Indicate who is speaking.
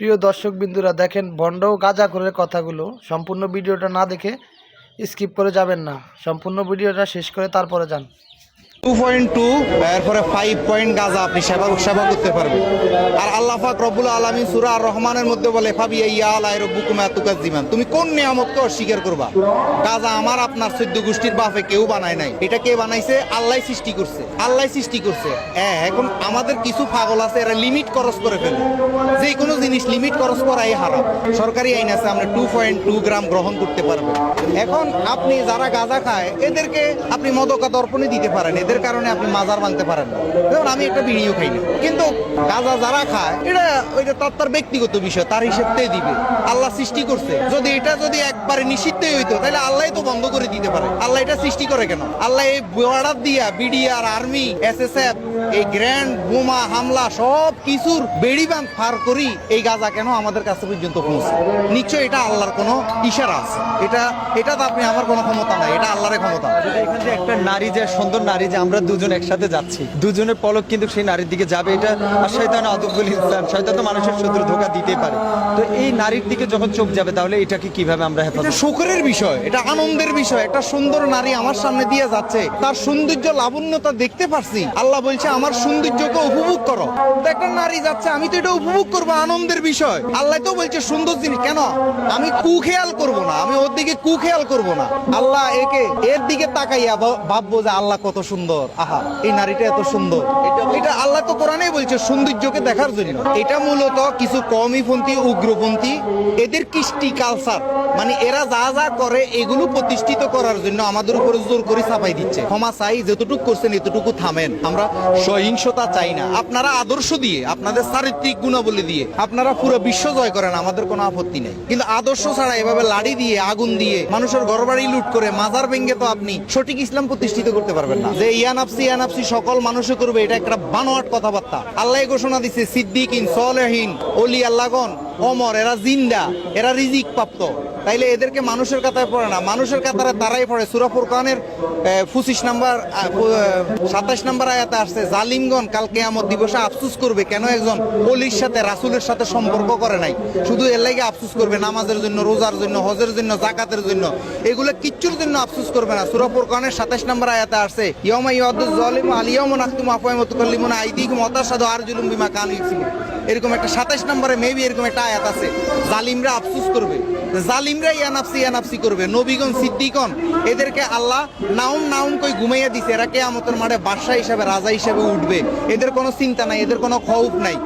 Speaker 1: প্রিয় দর্শক বিন্দুরা দেখেন বন্ড গাঁজা করে কথাগুলো। সম্পূর্ণ ভিডিওটা না দেখে স্কিপ করে যাবেন না। সম্পূর্ণ ভিডিওটা শেষ করে তারপরে যান।
Speaker 2: টু পয়েন্ট টু এরপরে ফাইভ পয়েন্ট আপনি সেবা সেবা করতে পারবেন। আর আল্লাহ পাক আলমী সুরা আর রহমানের মধ্যে বলে, ফাবি তুমি কোন নিয়ামতকে অস্বীকার করবা? আমার আপনার চোদ্দ গোষ্ঠীর বাপে কেউ বানায় নাই। এটা কে বানাইছে? আল্লাহ সৃষ্টি করছে। আল্লাহ সৃষ্টি করছে। হ্যাঁ এখন আমাদের কিছু পাগল আছে, এরা লিমিট খরচ করে ফেলে। যে কোনো জিনিস লিমিট খরচ করাই হারাম। সরকারি আইন আছে, আমরা টু পয়েন্ট টু গ্রাম গ্রহণ করতে পারবেন এখন আপনি যারা গাঁজা খায়, এদেরকে আপনি মদকা দর্পণে দিতে পারেন। এদের কারণে আপনি মাজার ভাঙতে পারেন না। যেমন আমি একটা বিড়িও খাই না। কিন্তু গাঁজা যারা খায়, এটা ওইটা তার তার ব্যক্তিগত বিষয়, তার হিসেবতেই দিবে। আল্লাহ সৃষ্টি করছে। যদি এটা যদি একবারে নিষিদ্ধই হইতো, তাহলে আল্লাহ তো বন্ধ করে দিতে পারে। আল্লাহ এটা সৃষ্টি করে কেন? আল্লাহ এই বর্ডার দিয়া, বিডিআর, আর্মি, এসএসএফ, এই গ্র্যান্ড, বোমা, হামলা, সব কিছুর বেড়িবান পার করি এই গাজা কেন আমাদের কাছে পর্যন্ত পৌঁছে? নিশ্চয় এটা আল্লাহর কোনো ইশারা আছে। এটা এটা তো আপনি আমার কোনো ক্ষমতা নাই, এটা আল্লাহরের ক্ষমতা।
Speaker 3: এখানে একটা নারী যে, সুন্দর নারী যে আমরা দুজন একসাথে যাচ্ছি। দুজনের পলক কিন্তু সেই নারীর দিকে যাবে। এটা আর শয়তান আদবুল ইসলাম শয়তান তো মানুষের শত্রু ধোকা দিতেই পারে। তো এই নারীর দিকে যখন চোখ যাবে, তাহলে এটাকে কীভাবে আমরা হেফাজত
Speaker 2: শোকরের বিষয়, এটা আনন্দের বিষয়। একটা সুন্দর নারী আমার সামনে দিয়ে যাচ্ছে। তার সৌন্দর্য লাবণ্যতা দেখতে পারছি। আল্লাহ বলছে, আমার সৌন্দর্যকে উপভোগ করো। তো একটা নারী যাচ্ছে, আমি তো এটা উপভোগ করব, আনন্দের বিষয়। আল্লাহ তো বলছে, সুন্দর জিনিস, কেন? আমি কুখেয়াল করব না। আমি ওর দিকে কুখেয়াল করব না। আল্লাহ একে, এর দিকে তাকাইয়া ভাববো যে আল্লাহ কত সুন্দর। আহা, এই নারীটা এত সুন্দর। এটা আল্লাহ তো কোরআনেই বলছে, সৌন্দর্যকে দেখার জন্য। এটা মূলত কিছু কমিপন্থী, উগ্রপন্থী, এদের কৃষ্টি কালচার মানে এরা যা যা করে, এগুলো প্রতিষ্ঠিত করার জন্য আমাদের উপরে জোর করে চাপাই দিচ্ছে। ক্ষমা চাই, যতটুকু করছেন, এতটুকু থামেন। আমরা সহিংসতা চাই না। আপনারা আদর্শ দিয়ে, আপনাদের চারিত্রিক গুণাবলী দিয়ে, আপনারা পুরো বিশ্ব জয় করেন, আমাদের কোনো আপত্তি নেই। কিন্তু আদর্শ ছাড়া এভাবে লাড়ি দিয়ে, আগুন দিয়ে, মানুষের ঘরবাড়ি লুট করে, মাজার ভেঙ্গে তো আপনি সঠিক ইসলাম প্রতিষ্ঠিত করতে পারবেন না। যে ইয়ানাপসি ইয়ানাপসি সকল মানুষে করবে, এটা একটা বানোয়াট কথাবার্তা। আল্লাহ ঘোষণা দিচ্ছে সিদ্দিকিন, সলেহীন অলি আল্লাগন অমর, এরা জিন্দা, এরা রিজিক প্রাপ্ত তাইলে এদেরকে মানুষের কাতায় পড়ে না। মানুষের কাতারে তারাই পড়ে। সুরাফুর খানের পঁচিশ নাম্বার সাতাশ নাম্বার আয়াতে আসছে, জালিমগণ কালকে আমার দিবসে আফসুস করবে কেন একজন অলির সাথে, রাসুলের সাথে সম্পর্ক করে নাই? শুধু এর লাগে আফসুস করবে, নামাজের জন্য, রোজার জন্য, হজের জন্য জাকাতের জন্য। এগুলো কিচ্ছুর জন্য আফসুস করবে না। সুরাফুর খানের সাতাশ নাম্বার আয়াতে আসছে ইয়মা ইয়াদুজ জালিম আলিয়ামুন আখতুম আফওয়াইম তুকাল্লিমুন আইদিকুম আর জুলুম বিমা কানু এরকম একটা সাতাইশ নম্বরে মেবি এরকম একটা আয়াত আছে। জালিমরা আফসুস করবে। জালিমরা ইয়ানাফসি ইয়ানাফসি করবে। নবীগণ সিদ্দিকন এদেরকে আল্লাহ নাউন নাউন কই ঘুমাইয়া দিছে। এরা কেয়ামতের মাঠে বাদশাহ হিসাবে, রাজা হিসাবে উঠবে। এদের কোনো চিন্তা নাই, এদের কোনো খৌফ নাই।